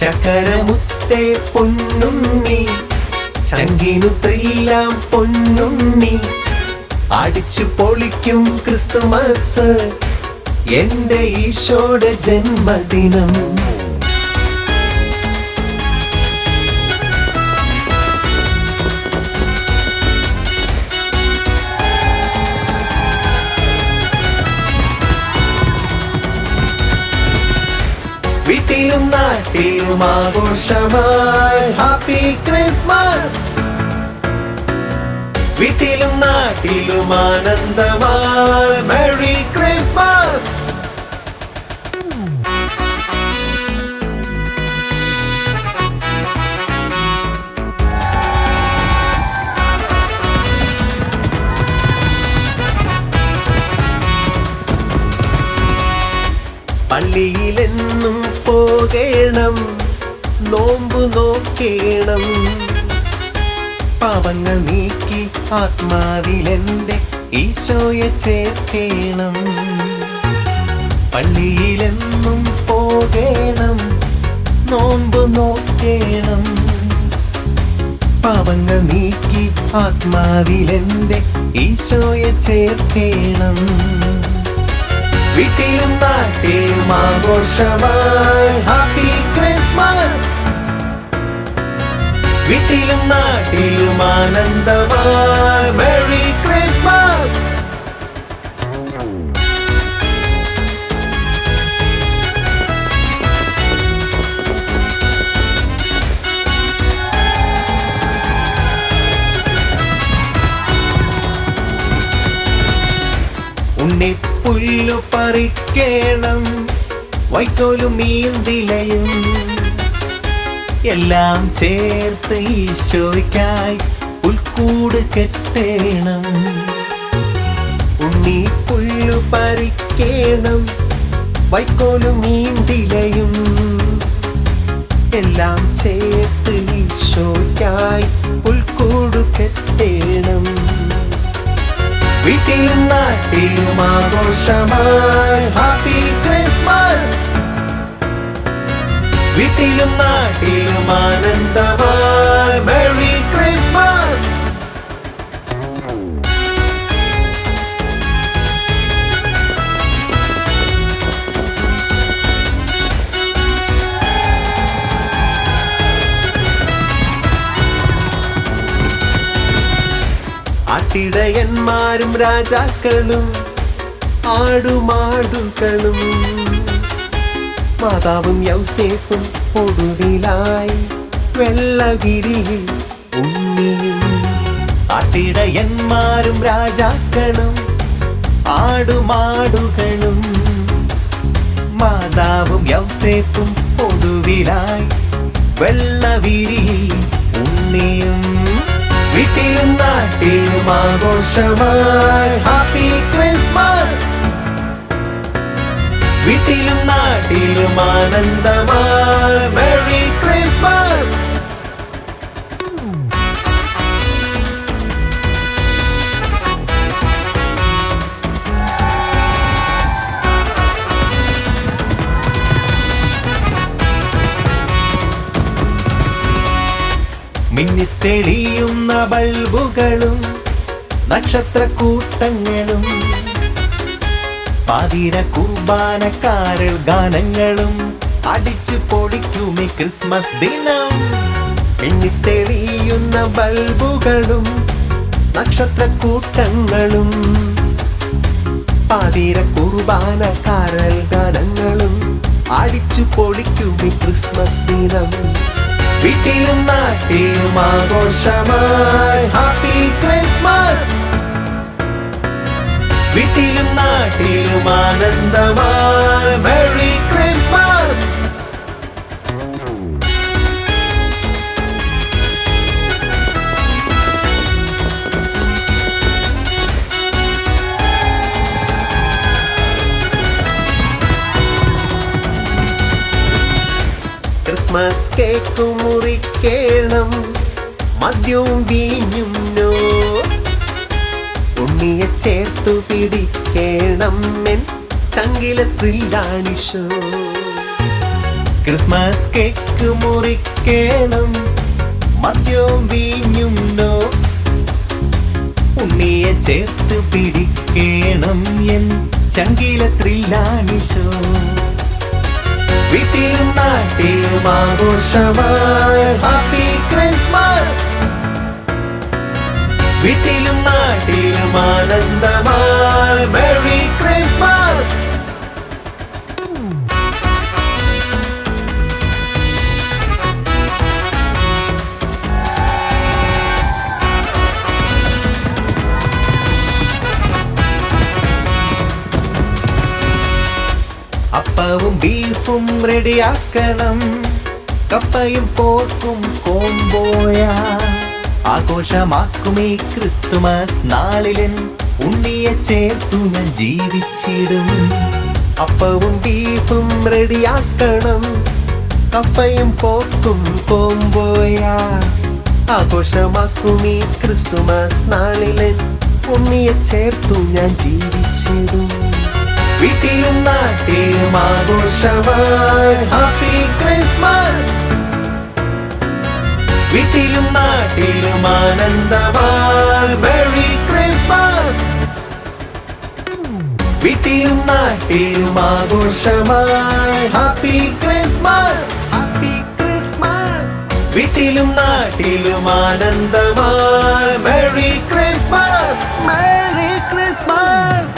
ചക്കരമുത്തേ പൊന്നുണ്ണി ചങ്കിനുത്തെല്ലാം പൊന്നുണ്ണി. അടിച്ചു പൊളിക്കും ക്രിസ്തുമസ് എന്റെ ഈശോടെ ജന്മദിനം. വീട്ടിലും നാട്ടിലും ആഘോഷമായി ഹാപ്പി ക്രിസ്മസ് വീട്ടിലും നാട്ടിലും ആനന്ദമായി. Merry Christmas പള്ളിയിലെന്നും പോകേണം നോമ്പു നോക്കേണം. പാപങ്ങൾ നീക്കി ആത്മാവിലെന്റെ ഈശോയെ ചേർക്കേണം. പള്ളിയിലെന്നും പോകേണം നോമ്പു നോക്കേണം. പാപങ്ങൾ നീക്കി ആത്മാവിലെന്റെ ഈശോയെ ചേർക്കേണം. വീട്ടിലും നാട്ടിലും ആഘോഷമായി. ഹാപ്പി ക്രിസ്മസ് വീട്ടിലും നാട്ടിലും ആനന്ദമായി. മെറി ഉണ്ണിപ്പുല്ലു പറിക്കേണം. വൈക്കോലും മീന്തിലയും എല്ലാം ചേർത്ത് ഈശോയ്ക്കായി ഉൾക്കൂട് കെട്ടേണം. ഉണ്ണിപ്പുല്ലു പറിക്കേണം. വൈക്കോലും മീന്തിലയും എല്ലാം ചേർത്ത് ഈശോയ്ക്കായി ഉൾക്കൂട് കെട്ടേണം. വീട്ടിലും നാട്ടിലും ആഘോഷമായി ഹാപ്പി ക്രിസ്മസ് വീട്ടിലും നാട്ടിലും ആനന്ദമായി മെറി ക്രിസ്മസ് ആട്ടിടയന്മാരും രാജാക്കളും ആടുമാടുകളും മാതാവും യൗസേപ്പും ഒടുവിലായി വെള്ളവിരി ഉണ്ണിയും രാജാക്കളും ആടുമാടുകളും മാതാവും യൗസേപ്പും ഒടുവിലായി വെള്ളവിരിയിൽ ആഘോഷമായി. ഹാപ്പി ക്രിസ്മസ് വീട്ടിലും നാട്ടിലും ആനന്ദമായി. മെറി ക്രിസ്മസ് മിന്നിത്തെളിയുന്ന ബൾബുകളും നക്ഷത്രക്കൂട്ടങ്ങളും പാതിര കുർബാനക്കാരൽ ഗാനങ്ങളും അടിച്ചു പൊളിക്കുമി ക്രിസ്മസ് ദിനം. മിന്നിത്തെളിയുന്ന ബൾബുകളും നക്ഷത്രക്കൂട്ടങ്ങളും പാതിര കുർബാനക്കാരൽ ഗാനങ്ങളും അടിച്ചു പൊളിക്കുമി ക്രിസ്മസ് ദിനം. വീട്ടിലും നാട്ടിലും ആഘോഷമായി. ഹാപ്പി ക്രിസ്മസ് വീട്ടിലും നാട്ടിലും ആനന്ദമായി. മെറി ക്രിസ്മസ് ക്രിസ്മസ് കേക്ക് മുറിക്കേണം മദ്യവും വീഞ്ഞും ഉണ്ണിയെ ചേർത്തു പിടിക്കേണം എൻ ചങ്കില ത്രില്ലാണിഷോ ക്രിസ്മസ് കേക്ക് മുറിക്കണം മദ്യവും വീഞ്ഞും ഉണ്ണിയെ ചേർത്ത് പിടിക്കണം എൻ ചങ്കില ത്രില്ലാണിഷോ വീട്ടിലും നാട്ടിലും ആഘോഷമായി ഹാപ്പി ക്രിസ്മസ്. വീട്ടിലും നാട്ടിലും ആനന്ദമായി മെറി ക്രിസ്മസ് അപ്പവും ബീഫും റെഡിയാക്കണം കപ്പയും പോർക്കും കോമ്പോയ ആഘോഷമാക്കുമേ ക്രിസ്തുമസ് നാളിലൻ ഉണ്ണിയെ ചേർത്തു ഞാൻ ജീവിച്ചിടും. അപ്പവും ബീഫും റെഡിയാക്കണം. കപ്പയും പോക്കും കോമ്പോയ ആഘോഷമാക്കുമീ ക്രിസ്തുമസ് നാളിലൻ ഉണ്ണിയെ ചേർത്തു ഞാൻ ജീവിച്ചിടും. വീട്ടിലും നാട്ടിലും ആഘോഷമായി ഹാപ്പി ക്രിസ്മസ് വീട്ടിലും നാട്ടിലും ആനന്ദമായി മെറി ക്രിസ്മസ് വീട്ടിലും നാട്ടിലും ആഘോഷമായി ഹാപ്പി ക്രിസ്മസ് ഹാപ്പി ക്രിസ്മസ് വീട്ടിലും നാട്ടിലും ആനന്ദമായി മെറി ക്രിസ്മസ് മെറി ക്രിസ്മസ്